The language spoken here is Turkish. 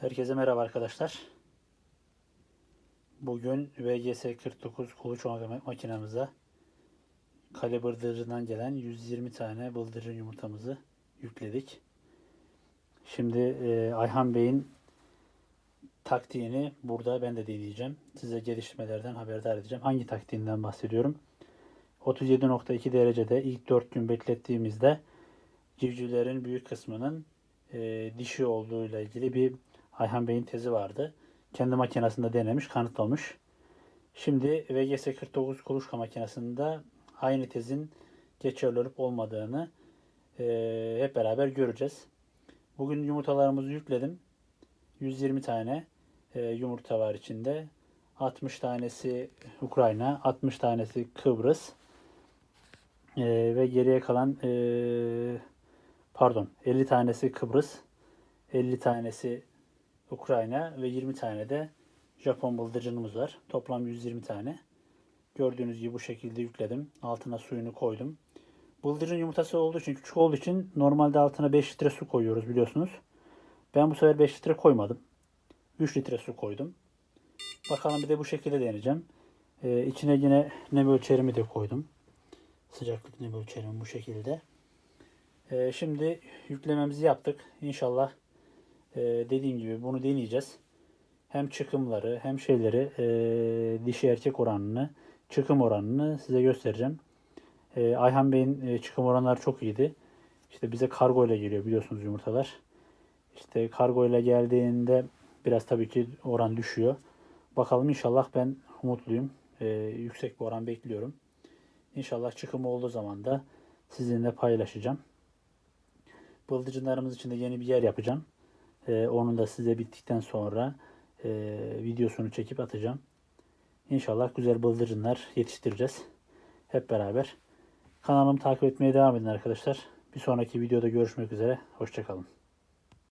Herkese merhaba arkadaşlar. Bugün VGS 49 kuluç makinamıza kale bıldırcından gelen 120 tane bıldırcın yumurtamızı yükledik. Şimdi e, Ayhan Bey'in taktiğini burada ben de deneyeceğim. Size gelişmelerden haberdar edeceğim. Hangi taktiğinden bahsediyorum? 37.2 derecede ilk 4 gün beklettiğimizde civcivlerin büyük kısmının e, dişi olduğuyla ilgili bir Ayhan Bey'in tezi vardı. Kendi makinesinde denemiş, kanıtlamış. Şimdi VGS 49 kuluçka makinesinde aynı tezin geçerli olup olmadığını e, hep beraber göreceğiz. Bugün yumurtalarımızı yükledim. 120 tane e, yumurta var içinde. 60 tanesi Ukrayna, 60 tanesi Kıbrıs. E, ve geriye kalan e, pardon 50 tanesi Kıbrıs, 50 tanesi Ukrayna ve 20 tane de Japon bıldırcınımız var. Toplam 120 tane. Gördüğünüz gibi bu şekilde yükledim. Altına suyunu koydum. Bıldırcın yumurtası olduğu için, küçük olduğu için normalde altına 5 litre su koyuyoruz biliyorsunuz. Ben bu sefer 5 litre koymadım. 3 litre su koydum. Bakalım bir de bu şekilde deneyeceğim. Ee, içine yine nem ölçerimi de koydum. Sıcaklık nem ölçerimi bu şekilde. Ee, şimdi yüklememizi yaptık. İnşallah e, dediğim gibi bunu deneyeceğiz. Hem çıkımları hem şeyleri e, dişi erkek oranını, çıkım oranını size göstereceğim. E, Ayhan Bey'in e, çıkım oranları çok iyiydi. İşte bize kargo ile geliyor biliyorsunuz yumurtalar. İşte kargo ile geldiğinde biraz tabii ki oran düşüyor. Bakalım inşallah ben umutluyum. E, yüksek bir oran bekliyorum. İnşallah çıkımı olduğu zaman da sizinle paylaşacağım. Bıldırcınlarımız için de yeni bir yer yapacağım. Ee, onun da size bittikten sonra e, videosunu çekip atacağım. İnşallah güzel bıldırcınlar yetiştireceğiz. Hep beraber. Kanalımı takip etmeye devam edin arkadaşlar. Bir sonraki videoda görüşmek üzere. Hoşçakalın.